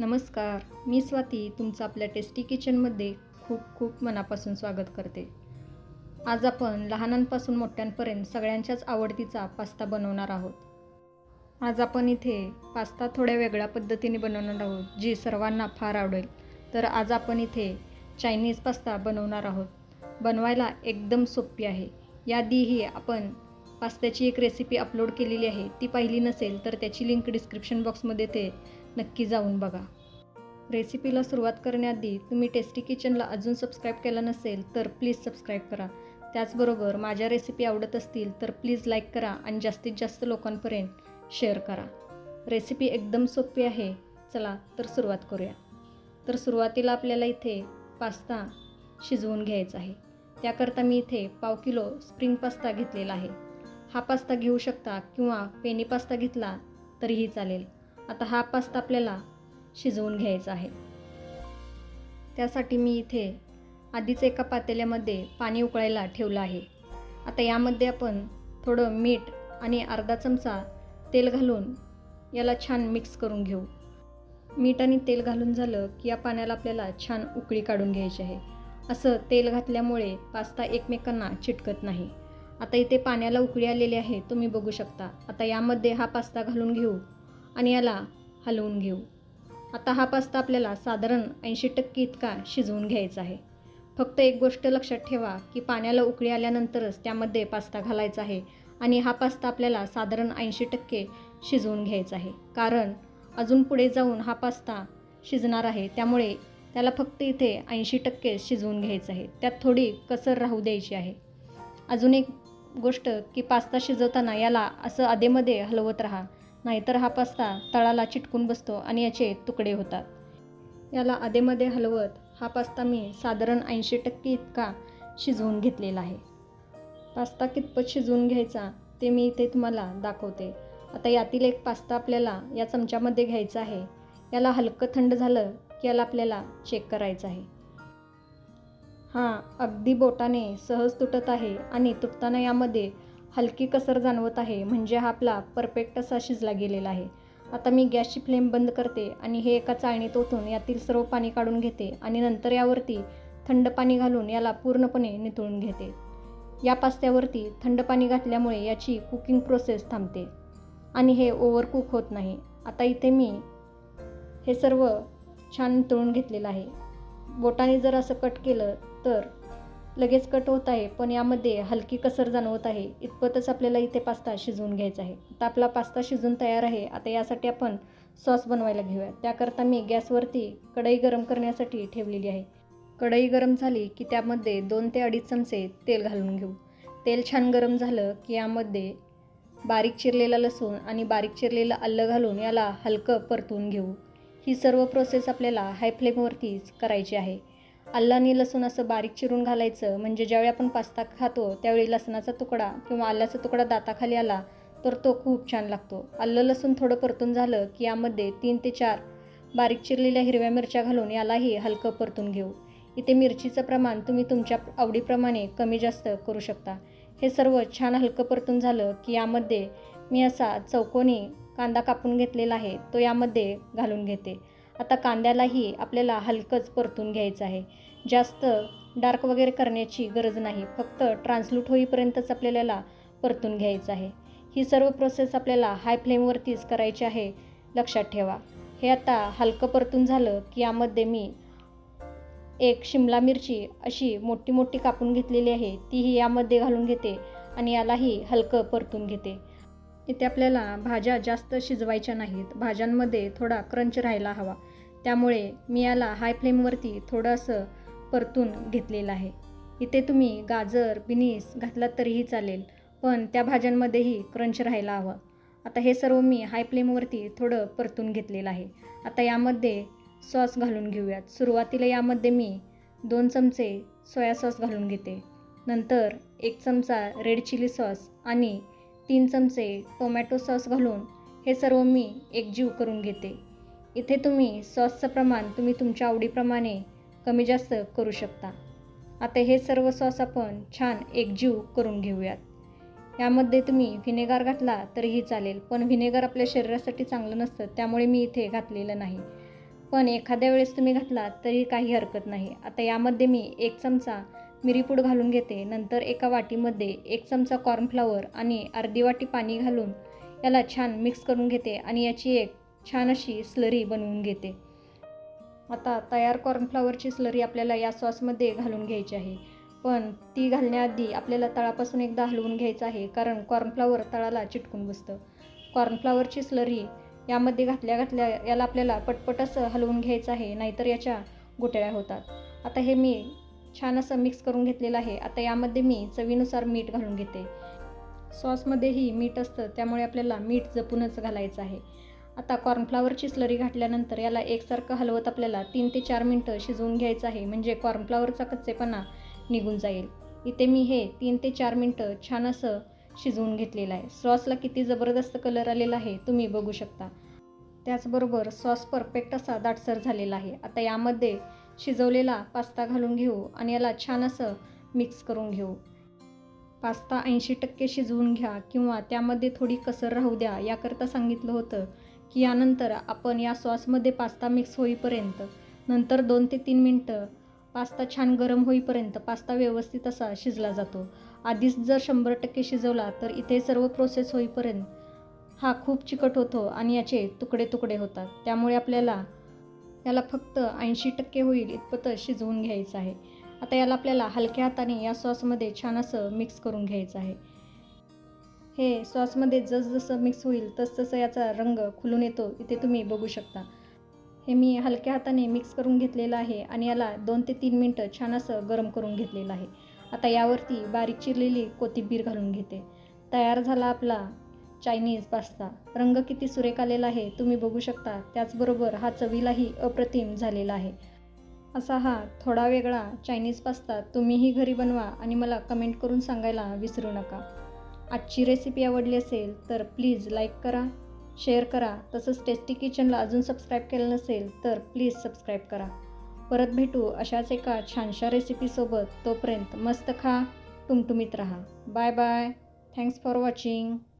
नमस्कार मी स्वाती तुमचं आपल्या टेस्टी किचनमध्ये खूप खूप मनापासून स्वागत करते. आज आपण लहानांपासून मोठ्यांपर्यंत सगळ्यांच्याच आवडतीचा पास्ता बनवणार आहोत. आज आपण इथे पास्ता थोड्या वेगळ्या पद्धतीने बनवणार आहोत जी सर्वांना फार आवडेल. तर आज आपण इथे चायनीज पास्ता बनवणार आहोत. बनवायला एकदम सोपी आहे. याआधीही आपण पास्त्याची एक रेसिपी अपलोड केलेली आहे ती पाहिली नसेल तर त्याची लिंक डिस्क्रिप्शन बॉक्समध्ये ते नक्की जाऊन बघा. रेसिपीला सुरुवात करण्याआधी तुम्ही टेस्टी किचनला अजून सबस्क्राईब केलं नसेल तर प्लीज सबस्क्राईब करा. त्याचबरोबर माझ्या रेसिपी आवडत असतील तर प्लीज लाईक करा आणि जास्तीत जास्त लोकांपर्यंत शेअर करा. रेसिपी एकदम सोपी आहे. चला तर सुरुवात करूया. तर सुरुवातीला आपल्याला इथे पास्ता शिजवून घ्यायचा आहे. त्याकरता मी इथे पाव किलो स्प्रिंग पास्ता घेतलेला आहे. हा पास्ता घेऊ शकता किंवा पेनी पास्ता घेतला तरीही चालेल. आता हा पास्ता आपल्याला शिजवून घ्यायचा आहे. त्यासाठी मी इथे आधीच एका पातेल्यामध्ये पाणी उकळायला ठेवलं आहे. आता यामध्ये आपण थोडं मीठ आणि अर्धा चमचा तेल घालून याला छान मिक्स करून घेऊ. मीठ आणि तेल घालून झालं की या पाण्याला आपल्याला छान उकळी काढून घ्यायची आहे. असं तेल घातल्यामुळे पास्ता एकमेकांना चिटकत नाही. आता इथे पाण्याला उकळी आलेली आहे तुम्ही बघू शकता. आता यामध्ये हा पास्ता घालून घेऊ. आणि याला हलवून घेऊ. आता हा पास्ता आपल्याला साधारण ऐंशी टक्के इतका शिजवून घ्यायचा आहे. फक्त एक गोष्ट लक्षात ठेवा की पाण्याला उकळी आल्यानंतरच त्यामध्ये पास्ता घालायचा आहे आणि हा पास्ता आपल्याला साधारण ऐंशी टक्के शिजवून घ्यायचा आहे. कारण अजून पुढे जाऊन हा पास्ता शिजणार आहे त्यामुळे त्याला फक्त इथे ऐंशी टक्के शिजवून घ्यायचं आहे. त्यात थोडी कसर राहू द्यायची आहे. अजून एक गोष्ट की पास्ता शिजवताना याला असं अधेमध्ये हलवत राहा. नाहीतर हा पास्ता तळाला चिटकून बसतो आणि याचे तुकडे होतात. याला अधेमध्ये हलवत हा पास्ता मी साधारण ऐंशी टक्के इतका शिजवून घेतलेला आहे. पास्ता कितपत शिजवून घ्यायचा ते मी इथे तुम्हाला दाखवते. आता यातील एक पास्ता आपल्याला या चमच्यामध्ये घ्यायचा आहे. याला हलकं थंड झालं की याला आपल्याला चेक करायचं आहे. हां अगदी बोटाने सहज तुटत आहे आणि तुटताना यामध्ये हलकी कसर जाणवत आहे म्हणजे हा आपला परफेक्ट असा शिजला गेलेला आहे. आता मी गॅसची फ्लेम बंद करते आणि हे एका चाळणीत ओतून यातील सर्व पाणी काढून घेते आणि नंतर यावरती थंड पाणी घालून याला पूर्णपणे नितळून घेते. या पास्त्यावरती थंड पाणी घातल्यामुळे याची कुकिंग प्रोसेस थांबते. आणि हे ओव्हर कुक होत नाही. आता इथे मी हे सर्व छान नितळून घेतलेलं आहे. बोटाने जर असं कट केलं तर लगेच कट होत आहे पण यामध्ये हलकी कसर जाणवत आहे. इतपतच आपल्याला इथे पास्ता शिजवून घ्यायचा आहे. आता आपला पास्ता शिजून तयार आहे. आता यासाठी आपण सॉस बनवायला घेऊया त्याकरता मी गॅसवरती कढई गरम करण्यासाठी ठेवलेली आहे. कढई गरम झाली की त्यामध्ये दोन ते अडीच चमचे तेल घालून घेऊ. तेल छान गरम झालं की यामध्ये बारीक चिरलेला लसूण आणि बारीक चिरलेलं आलं घालून याला हलकं परतून घेऊ. ही सर्व प्रोसेस आपल्याला हाय फ्लेमवरतीच करायची आहे. आणि लसूण असं बारीक चिरून घालायचं. म्हणजे ज्यावेळी आपण पास्ता खातो त्यावेळी लसणाचा तुकडा किंवा आल्याचा तुकडा दाताखाली आला तर तो खूप छान लागतो. आलं लसूण थोडं परतून झालं की यामध्ये तीन ते चार बारीक चिरलेल्या हिरव्या मिरच्या घालून यालाही हलकं परतून घेऊ. इथे मिरचीचं प्रमाण तुम्ही तुमच्या आवडीप्रमाणे कमी जास्त करू शकता. हे सर्व छान हलकं परतून झालं की यामध्ये मी असा चौकोनी कांदा कापून घेतलेला आहे तो यामध्ये घालून घेते. आता कांद्यालाही आपल्याला हलकंच परतून घ्यायचं आहे. जास्त डार्क वगैरे करण्याची गरज नाही. फक्त ट्रान्सलूट होईपर्यंतच आपल्याला परतून घ्यायचं आहे. ही सर्व प्रोसेस आपल्याला हाय फ्लेमवरतीच करायची आहे. लक्षात ठेवा. हे आता हलकं परतून झालं की यामध्ये मी एक शिमला मिरची अशी मोठी मोठी कापून घेतलेली आहे. तीही यामध्ये घालून घेते आणि यालाही हलकं परतून घेते. इथे आपल्याला भाज्या जास्त शिजवायच्या नाहीत. भाज्यांमध्ये थोडा क्रंच राहायला हवा. त्यामुळे मी याला हाय फ्लेमवरती थोडंसं परतून घेतलेलं आहे. इथे तुम्ही गाजर बिनीस घातलात तरीही चालेल पण त्या भाज्यांमध्येही क्रंच राहायला हवं. आता हे सर्व मी हाय फ्लेमवरती थोडं परतून घेतलेलं आहे. आता यामध्ये सॉस घालून घेऊयात. सुरुवातीला यामध्ये मी दोन चमचे सोया सॉस घालून घेते. नंतर एक चमचा रेड चिली सॉस आणि तीन चमचे टोमॅटो सॉस घालून हे सर्व मी एकजीव करून घेते. इथे तुम्ही सॉसचं प्रमाण तुम्ही तुमच्या आवडीप्रमाणे कमी जास्त करू शकता. आता हे सर्व सॉस आपण छान एकजीव करून घेऊयात. यामध्ये तुम्ही व्हिनेगार घातला तरीही चालेल पण व्हिनेगार आपल्या शरीरासाठी चांगलं नसतं त्यामुळे मी इथे घातलेलं नाही. पण एखाद्या वेळेस तुम्ही घातला तरी काही हरकत नाही. आता यामध्ये मी एक चमचा मिरीपूड घालून घेते नंतर एका वाटीमध्ये एक चमचा कॉर्नफ्लॉवर आणि अर्धी वाटी पाणी घालून याला छान मिक्स करून घेते आणि याची एक छान अशी स्लरी बनवून घेते. आता तयार कॉर्नफ्लॉवरची स्लरी आपल्याला या सॉसमध्ये घालून घ्यायची आहे. पण ती घालण्याआधी आपल्याला तळापासून एकदा हलवून घ्यायचं आहे कारण कॉर्नफ्लॉवर तळाला चिटकून बसतं. कॉर्नफ्लॉवरची स्लरी यामध्ये घातल्या घातल्या याला आपल्याला पटपट असं हलवून घ्यायचं आहे नाहीतर याच्या गुटळ्या होतात. आता हे मी छान असं मिक्स करून घेतलेलं आहे. आता यामध्ये मी चवीनुसार मीठ घालून घेते. सॉसमध्येही मीठ असतं त्यामुळे आपल्याला मीठ जपूनच घालायचं आहे. आता कॉर्नफ्लावरची स्लरी घातल्यानंतर याला एकसारखं हलवत आपल्याला तीन ते चार मिनटं शिजवून घ्यायचं आहे. म्हणजे कॉर्नफ्लावरचा कच्चेपणा निघून जाईल. इथे मी हे तीन ते चार मिनटं छान असं शिजवून घेतलेलं आहे. सॉसला किती जबरदस्त कलर आलेला आहे तुम्ही बघू शकता. त्याचबरोबर सॉस परफेक्ट असा दाटसर झालेला आहे. आता यामध्ये शिजवलेला पास्ता घालून घेऊ आणि याला छान असं मिक्स करून घेऊ. पास्ता ऐंशी टक्के शिजवून घ्या किंवा त्यामध्ये थोडी कसर राहू द्या याकरता सांगितलं होतं. की यानंतर आपण या सॉसमध्ये पास्ता मिक्स होईपर्यंत नंतर दोन ते तीन मिनटं पास्ता छान गरम होईपर्यंत पास्ता व्यवस्थित असा शिजला जातो. आधीच जर शंभर टक्के शिजवला तर इथे सर्व प्रोसेस होईपर्यंत हा खूप चिकट होतो आणि याचे तुकडे तुकडे होतात. त्यामुळे आपल्याला याला फक्त ऐंशी टक्के होईल इतपत शिजवून घ्यायचं आहे. आता याला आपल्याला हलक्या हाताने या सॉसमध्ये छान असं मिक्स करून घ्यायचं आहे. हे सॉसमध्ये जसजसं मिक्स होईल तसतसं याचा रंग खुलून येतो. इथे तुम्ही बघू शकता. हे मी हलक्या हाताने मिक्स करून घेतलेलं आहे आणि याला दोन ते तीन मिनटं छान असं गरम करून घेतलेलं आहे. आता यावरती बारीक चिरलेली कोथिंबीर घालून घेते. तयार झाला आपला चायनीज पास्ता रंग किती सुरेख आलेला आहे तुम्ही बघू शकता. त्याचबरोबर हा चवीलाही अप्रतिम झालेला आहे. असा हा थोडा वेगळा चायनीज पास्ता तुम्हीही घरी बनवा आणि मला कमेंट करून सांगायला विसरू नका. आजची रेसिपी आवडली असेल तर प्लीज लाईक करा शेअर करा. तसंच टेस्टी किचनला अजून सबस्क्राईब केलं नसेल तर प्लीज सबस्क्राईब करा. परत भेटू अशाच एका छानशा रेसिपीसोबत तोपर्यंत मस्त खा टुमटुमीत राहा. Bye bye thanks for watching